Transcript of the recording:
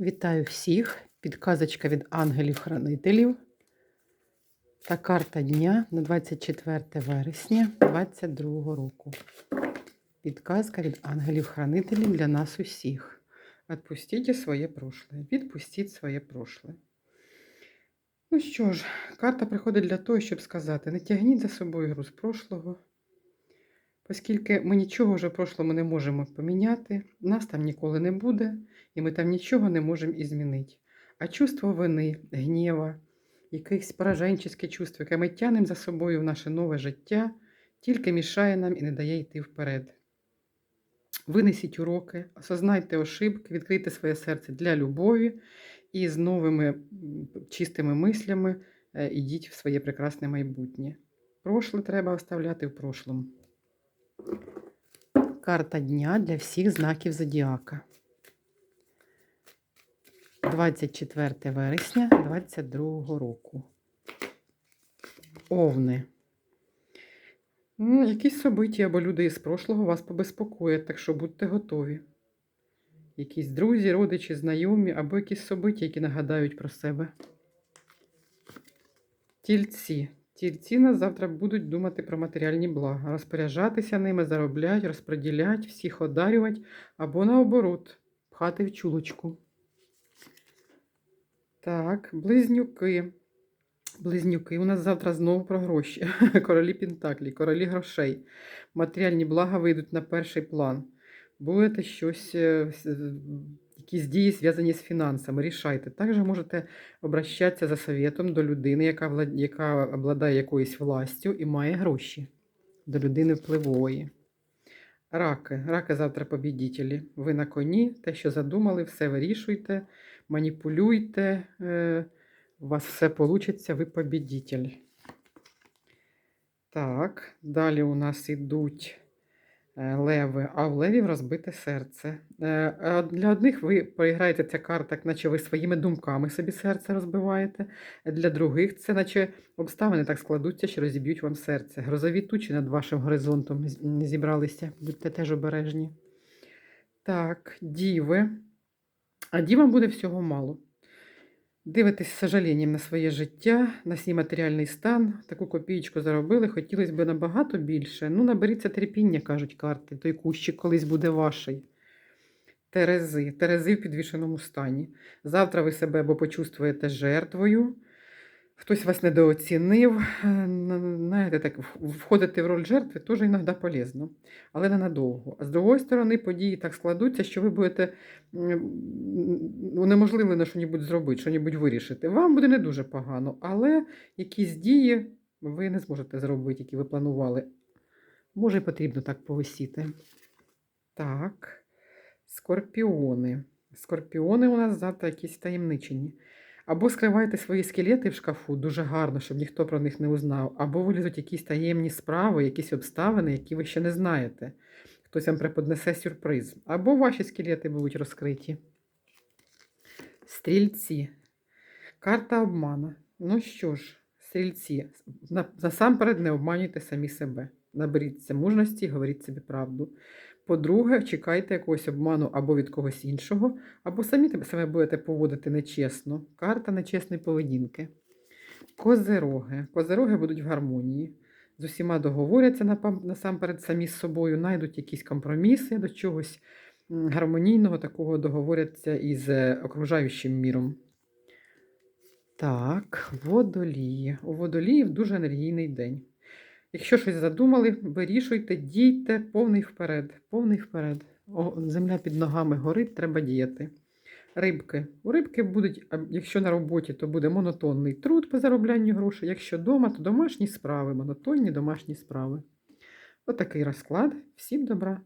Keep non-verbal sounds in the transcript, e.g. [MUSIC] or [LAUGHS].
Вітаю всіх! Підказочка від ангелів-хранителів та карта дня на 24 вересня 2022 року. Підказка від ангелів-хранителів для нас усіх. Отпустіть своє прошле. Відпустіть своє прошле. Ну що ж, карта приходить для того, щоб сказати: не тягніть за собою груз прошлого. Оскільки ми нічого вже в прошлому не можемо поміняти, нас там ніколи не буде, і ми там нічого не можемо і змінити. А чувство вини, гнєва, якесь пораженчеske чувство, яке ми тянемо за собою в наше нове життя, тільки мішає нам і не дає йти вперед. Винесіть уроки, осознайте ошибки, відкрийте своє серце для любові і з новими чистими мислями е, ідіть в своє прекрасне майбутнє. Прошле треба оставляти в прошлому. Карта дня для всіх знаків зодіака. 24 вересня 2022 року. Овни. Якісь собиті або люди із прошлого вас побезпокоять, так що будьте готові. Якісь друзі, родичі, знайомі або якісь собиті, які нагадають про себе. Тільці. Тільці нас завтра будуть думати про матеріальні блага, розпоряджатися ними, заробляти, розподіляти, всіх одарювати, або наоборот, пхати в чулочку. Так, близнюки. Близнюки. У нас завтра знову про гроші. [LAUGHS] Королі Пентаклі, королі грошей. Матеріальні блага вийдуть на перший план. Будете щось, е, якісь дії зв'язані з фінансами, рішайте. Також можете обращатися за советом до людини, яка, влад... яка обладає якоюсь властю і має гроші. До людини впливової. Раки. Раки завтра побідітелі. Ви на коні, те, що задумали, все вирішуйте, маніпулюйте. Е... У вас все вийде, ви побідітель. Так, далі у нас ідуть леви, а в левів розбите серце. Е, Для одних ви проіграєте ця карта, як наче ви своїми думками собі серце розбиваєте. Для других це наче обставини так складуться, що розіб'ють вам серце. Грозові тучі над вашим горизонтом зібралися. Будьте теж обережні. Так, діви. А дівам буде всього мало. Дивитесь з сожаленням на своє життя, на свій матеріальний стан, таку копійку заробили, хотілося б набагато більше. Ну, наберіться терпіння, кажуть карти, той кущик колись буде ваший. Терези, Терези в підвішеному стані. Завтра ви себе або почувствуєте жертвою, хтось вас недооцінив. Е, Знаєте, так, входити в роль жертви теж іноді полезно, але ненадовго. А з другої сторони, події так складуться, що ви будете унеможливлено щось зробити, щось вирішити. Вам буде не дуже погано, але якісь дії ви не зможете зробити, які ви планували. Може, потрібно так повисіти. Так, скорпіони. Скорпіони у нас завтра якісь таємничені. Або скривайте свої скелети в шкафу дуже гарно, щоб ніхто про них не узнав, або вилізуть якісь таємні справи, якісь обставини, які ви ще не знаєте. Хтось вам преподнесе сюрприз. Або ваші скелети будуть розкриті. Стрільці. Карта обмана. Ну що ж, стрільці, насамперед не обманюйте самі себе. Наберіться мужності говоріть собі правду. По-друге, чекайте якогось обману або від когось іншого, або самі себе будете поводити нечесно. Карта нечесної поведінки. Козероги. Козероги будуть в гармонії. З усіма договоряться насамперед самі з собою, знайдуть якісь компроміси до чогось гармонійного, такого договоряться із е, окружаючим міром. Так, водолії. У водоліїв дуже енергійний день. Якщо щось задумали, вирішуйте, дійте, повний вперед, повний вперед. О, земля під ногами горить, треба діяти. Рибки. У рибки будуть, якщо на роботі, то буде монотонний труд по зароблянню грошей. Якщо вдома, то домашні справи, монотонні домашні справи. Отакий розклад. Всім добра!